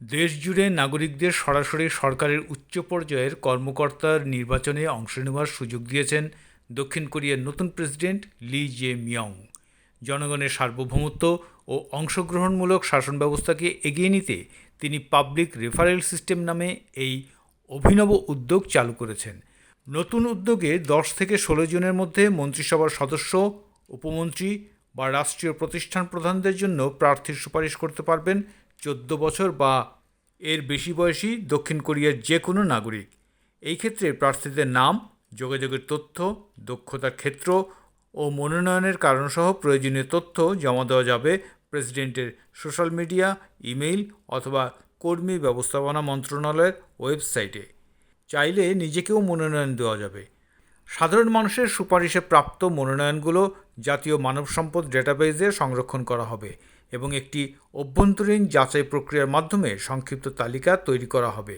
দেশ জুড়ে নাগরিকদের সরাসরি সরকারের উচ্চ পর্যায়ের কর্মকর্তার নির্বাচনে অংশ নেওয়ার সুযোগ দিয়েছেন দক্ষিণ কোরিয়ার নতুন প্রেসিডেন্ট লি জে মিয়ং জনগণের সার্বভৌমত্ব ও অংশগ্রহণমূলক শাসন ব্যবস্থাকে এগিয়ে নিতে তিনি পাবলিক রেফারেল সিস্টেম নামে এই অভিনব উদ্যোগ চালু করেছেন। নতুন উদ্যোগে দশ থেকে ষোলো জনের মধ্যে মন্ত্রিসভার সদস্য, উপমন্ত্রী বা রাষ্ট্রীয় প্রতিষ্ঠান প্রধানদের জন্য প্রার্থীর সুপারিশ করতে পারবেন চোদ্দ বছর বা এর বেশি বয়সী দক্ষিণ কোরিয়ার যে কোনো নাগরিক। এই ক্ষেত্রে প্রার্থীদের নাম, যোগাযোগের তথ্য, দক্ষতার ক্ষেত্র ও মনোনয়নের কারণসহ প্রয়োজনীয় তথ্য জমা দেওয়া যাবে প্রেসিডেন্টের সোশ্যাল মিডিয়া, ইমেইল অথবা কর্মী ব্যবস্থাপনা মন্ত্রণালয়ের ওয়েবসাইটে। চাইলে নিজেকেও মনোনয়ন দেওয়া যাবে। সাধারণ মানুষের সুপারিশে প্রাপ্ত মনোনয়নগুলো জাতীয় মানব সম্পদ ডেটাবেজে সংরক্ষণ করা হবে। এবং একটি অভ্যন্তরীণ যাচাই প্রক্রিয়ার মাধ্যমে সংক্ষিপ্ত তালিকা তৈরি করা হবে।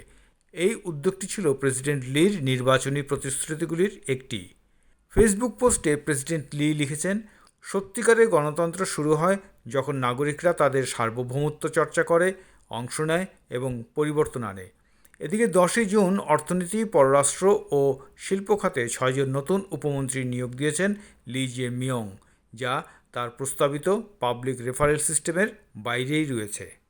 এই উদ্যোগটি ছিল প্রেসিডেন্ট লির নির্বাচনী প্রতিশ্রুতিগুলির একটি। ফেসবুক পোস্টে প্রেসিডেন্ট লি লিখেছেন, সত্যিকারের গণতন্ত্র শুরু হয় যখন নাগরিকরা তাদের সার্বভৌমত্ব চর্চা করে, অংশ নেয় এবং পরিবর্তন আনে। এদিকে দশই জুন অর্থনীতি, পররাষ্ট্র ও শিল্প খাতে ছয়জন নতুন উপমন্ত্রী নিয়োগ দিয়েছেন লি জে মিয়ং, যা তার প্রস্তাবিত পাবলিক রেফারেল সিস্টেমের বাইরেই রয়েছে।